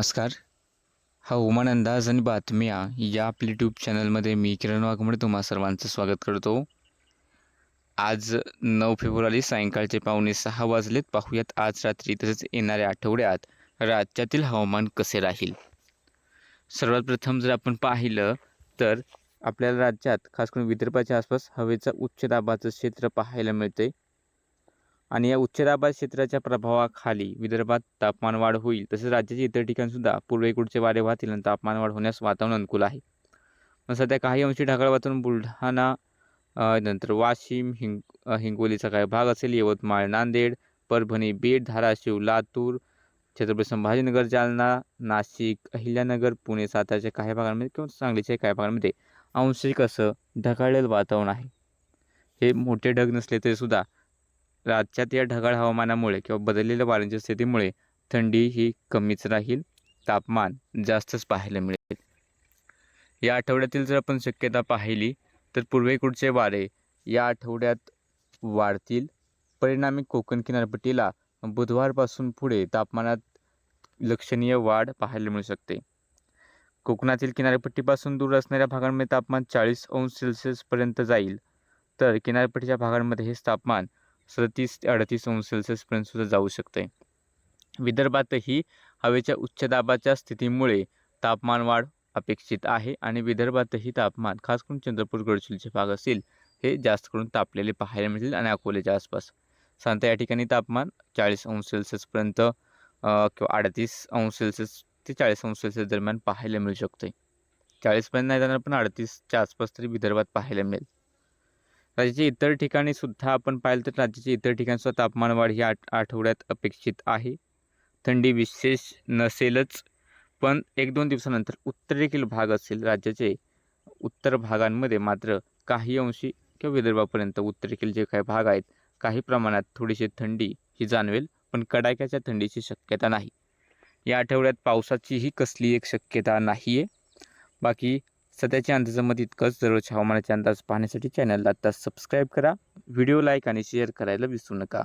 नमस्कार. हवामान अंदाज आणि बातम्या या आपल्या यूट्यूब चॅनलमध्ये मी किरण वाघमोडे तुम्हा सर्वांचं स्वागत करतो. आज नऊ फेब्रुवारी सायंकाळचे पावणे सहा वाजलेत. पाहूयात आज रात्री तसेच येणाऱ्या आठवड्यात राज्यातील हवामान कसे राहील? सर्वात प्रथम जर आपण पाहिलं तर आपल्याला राज्यात खास करून विदर्भाच्या आसपास हवेचा उच्च दाबाचं क्षेत्र पाहायला मिळते आणि या उच्च क्षेत्राच्या प्रभावाखाली विदर्भात तापमान वाढ होईल. तसेच राज्याच्या इतर ठिकाणीसुद्धा पूर्वेकडचे वारे वाहतील आणि तापमान वाढ होण्यास वातावरण अनुकूल आहे. मग सध्या काही अंशी ढगाळ वातावरण बुलढाणा नंतर वाशिम हिंग हिंगोलीचा काही भाग असेल यवतमाळ नांदेड परभणी बीड धाराशिव लातूर छत्रपती संभाजीनगर जालना नाशिक अहिल्यानगर पुणे सातारच्या काही भागांमध्ये किंवा सांगलीच्या काही भागांमध्ये आंशिक असं ढगाळलेलं वातावरण आहे. हे मोठे ढग नसले तरीसुद्धा राज्यात या ढगाळ हवामानामुळे किंवा बदललेल्या वाऱ्यांच्या स्थितीमुळे थंडी ही कमीच राहील तापमान जास्तच पाहायला मिळेल. या आठवड्यातील जर आपण शक्यता पाहिली तर पूर्वेकडचे वारे या आठवड्यात वाढतील? परिणामी कोकण किनारपट्टीला बुधवारपासून पुढे तापमानात लक्षणीय वाढ पाहायला मिळू शकते. कोकणातील किनारपट्टीपासून दूर असणाऱ्या भागांमध्ये तापमान चाळीस अंश सेल्सिअसपर्यंत जाईल तर किनारपट्टीच्या भागांमध्ये हेच तापमान सदतीस ते अडतीस अंश सेल्सिअसपर्यंत सुद्धा जाऊ शकते विदर्भातही हवेच्या उच्च दाबाच्या स्थितीमुळे तापमान वाढ अपेक्षित आहे आणि विदर्भातही तापमान खास करून चंद्रपूर गडचिरोलीचे भाग असेल हे जास्त करून तापलेले पाहायला मिळतील आणि अकोल्याच्या आसपास. सांगता या ठिकाणी तापमान चाळीस अंश सेल्सिअसपर्यंत किंवा अडतीस अंश सेल्सिअस ते चाळीस अंश सेल्सिअस दरम्यान पाहायला मिळू शकते चाळीसपर्यंत नाही जाणार पण अडतीसच्या आसपास तरी विदर्भात पाहायला मिळेल. राज्याच्या इतर ठिकाणी सुद्धा आपण पाहिलं तर राज्याच्या इतर ठिकाणी सुद्धा तापमान वाढ ही आठ आठवड्यात अपेक्षित आहे. थंडी विशेष नसेलच पण एक दोन दिवसानंतर उत्तरेकडील भाग असेल राज्याचे उत्तर भागांमध्ये मात्र काही अंशी किंवा विदर्भापर्यंत उत्तरेकडील जे काही भाग आहेत काही प्रमाणात थोडीशी थंडी ही जाणवेल पण कडाक्याच्या थंडीची शक्यता नाही. या आठवड्यात पावसाचीही कसली एक शक्यता नाही आहे बाकी सध्याच्या अंदाजामध्ये इतकंच. दररोज हवामानाचे अंदाज पाहण्यासाठी चॅनलला आत्ता सबस्क्राईब करा. व्हिडिओ लाईक आणि शेअर करायला विसरू नका.